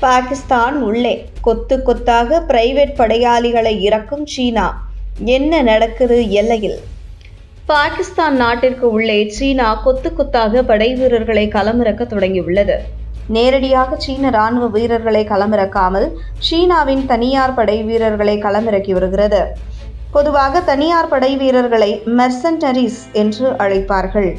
பாகிஸ்தான் உள்ளே. கொத்து கொத்தாக பிரைவேட் படையாளிகளை இறக்கும் சீனா. என்ன நடக்குது எல்லையில்? பாகிஸ்தான் நாட்டிற்கு உள்ளே சீனா கொத்து கொத்தாக படை வீரர்களை களமிறக்க தொடங்கியுள்ளது. நேரடியாக சீன ராணுவ வீரர்களை களமிறக்காமல் சீனாவின் தனியார் படை வீரர்களை களமிறக்கி வருகிறது. பொதுவாக தனியார் படை வீரர்களை மெர்சன்டரிஸ் என்று அழைப்பார்கள்.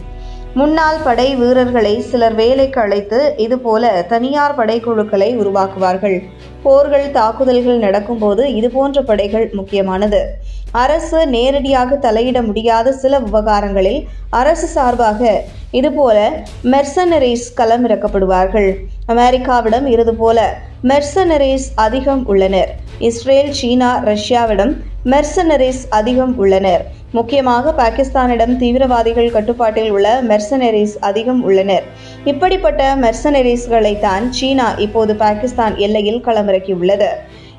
முன்னாள் படை வீரர்களை சிலர் வேலைக்கு அழைத்து இதுபோல தனியார் படைக்குழுக்களை உருவாக்குவார்கள். போர்கள் தாக்குதல்கள் நடக்கும்போது இதுபோன்ற படைகள் முக்கியமானது. அரசு நேரடியாக தலையிட முடியாத சில விவகாரங்களில் அரசு சார்பாக இதுபோல மெர்சனரிஸ் களமிறக்கப்படுவார்கள் அமெரிக்காவிடம் இதுபோல மெர்சனரிஸ் அதிகம் உள்ளனர். இஸ்ரேல் சீனா ரஷ்யாவிடம் மெர்சனரிஸ் அதிகம் உள்ளனர். முக்கியமாக பாகிஸ்தானிடம் தீவிரவாதிகள் கட்டுப்பாட்டில் உள்ள மெர்சனரிஸ் அதிகம் உள்ளனர். இப்படிப்பட்ட மெர்சனரிஸ்களை தான் சீனா இப்போது பாகிஸ்தான் எல்லையில் களமிறக்கியுள்ளது.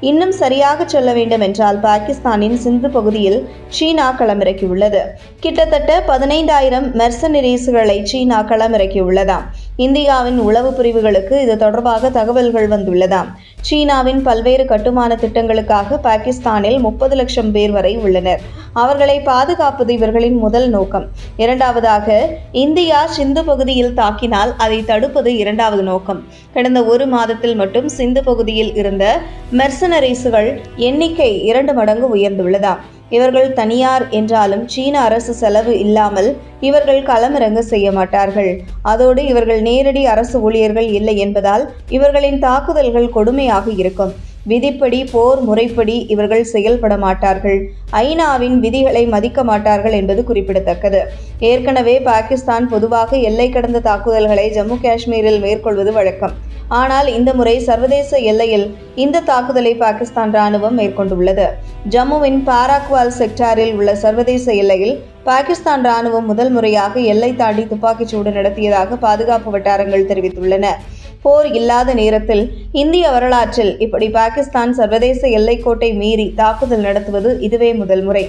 இன்னும் சரியாக சொல்ல வேண்டும் என்றால் பாகிஸ்தானின் சிந்து பகுதியில் சீனா களமிறக்கியுள்ளது. கிட்டத்தட்ட பதினைந்தாயிரம் மெர்சனரிஸ்களை சீனா களமிறக்கியுள்ளதாம். இந்தியாவின் உளவு பிரிவுகளுக்கு இது தொடர்பாக தகவல்கள் வந்துள்ளதாம் சீனாவின் பல்வேறு கட்டுமான திட்டங்களுக்காக பாகிஸ்தானில் முப்பது லட்சம் பேர் வரை உள்ளனர். அவர்களை பாதுகாப்பது இவர்களின் முதல் நோக்கம். இரண்டாவதாக இந்தியா சிந்து பகுதியில் தாக்கினால் அதை தடுப்பது இரண்டாவது நோக்கம். கடந்த ஒரு மாதத்தில் மட்டும் சிந்து பகுதியில் இருந்த மெர்சனரிஸுகள் எண்ணிக்கை இரண்டு மடங்கு உயர்ந்துள்ளதாம் இவர்கள் தனியார் என்றாலும் சீன அரசு செலவு இல்லாமல் இவர்கள் களமிறங்க செய்ய மாட்டார்கள். அதோடு இவர்கள் நேரடி அரசு ஊழியர்கள் இல்லை என்பதால் இவர்களின் தாக்குதல்கள் கொடுமையாக இருக்கும். விதிப்படி போர் முறைப்படி இவர்கள் செயல்பட மாட்டார்கள். ஐநாவின் விதிகளை மதிக்க மாட்டார்கள் என்பது குறிப்பிடத்தக்கது. ஏற்கனவே பாகிஸ்தான் பொதுவாக எல்லை கடந்த தாக்குதல்களை ஜம்மு காஷ்மீரில் மேற்கொள்வது வழக்கம். ஆனால் இந்த முறை சர்வதேச எல்லையில் இந்த தாக்குதலை பாகிஸ்தான் ராணுவம் மேற்கொண்டுள்ளது. ஜம்முவின் பாராக்வால் செக்டாரில் உள்ள சர்வதேச எல்லையில் பாகிஸ்தான் ராணுவம் முதல் முறையாக எல்லை தாண்டி துப்பாக்கிச்சூடு நடத்தியதாக பாதுகாப்பு வட்டாரங்கள் தெரிவித்துள்ளன. போர் இல்லாத நேரத்தில் இந்திய வரலாற்றில் இப்படி பாகிஸ்தான் சர்வதேச எல்லைக்கோட்டை மீறி தாக்குதல் நடத்துவது இதுவே முதல் முறை.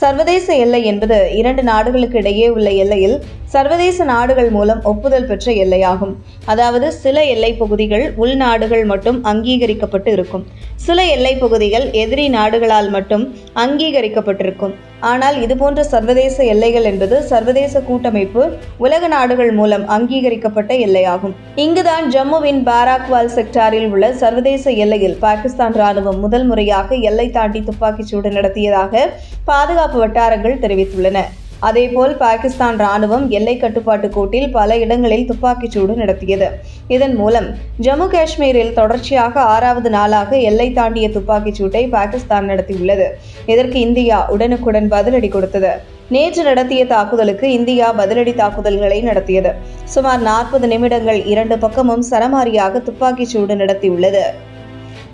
சர்வதேச எல்லை என்பது இரண்டு நாடுகளுக்கு இடையே உள்ள எல்லையில் சர்வதேச நாடுகள் மூலம் ஒப்புதல் பெற்ற எல்லையாகும். அதாவது சில எல்லை பகுதிகள் உள்நாடுகள் மட்டும் அங்கீகரிக்கப்பட்டு இருக்கும். சில எல்லை பகுதிகள் எதிரி நாடுகளால் மட்டும் அங்கீகரிக்கப்பட்டிருக்கும். ஆனால் இதுபோன்ற சர்வதேச எல்லைகள் என்பது சர்வதேச கூட்டமைப்பு உலக நாடுகள் மூலம் அங்கீகரிக்கப்பட்ட எல்லையாகும். இங்குதான் ஜம்முவின் பாராக்வால் செக்டாரில் உள்ள சர்வதேச எல்லையில் பாகிஸ்தான் ராணுவம் முதல் முறையாக எல்லை தாண்டி துப்பாக்கிச்சூடு நடத்தியதாக பாதுகாப்பு வட்டாரங்கள் தெரிவித்துள்ளன. அதேபோல் பாகிஸ்தான் ராணுவம் எல்லை கட்டுப்பாட்டு கோட்டில் பல இடங்களில் துப்பாக்கிச்சூடு நடத்தியது. இதன் மூலம் ஜம்மு காஷ்மீரில் தொடர்ச்சியாக ஆறாவது நாளாக எல்லை தாண்டிய துப்பாக்கிச் சூட்டை பாகிஸ்தான் நடத்தியுள்ளது. இதற்கு இந்தியா உடனுக்குடன் பதிலடி கொடுத்தது. நேற்று நடத்திய தாக்குதலுக்கு இந்தியா பதிலடி தாக்குதல்களை நடத்தியது. சுமார் நாற்பது நிமிடங்கள் இரண்டு பக்கமும் சரமாரியாக துப்பாக்கிச் சூடு நடத்தியுள்ளது.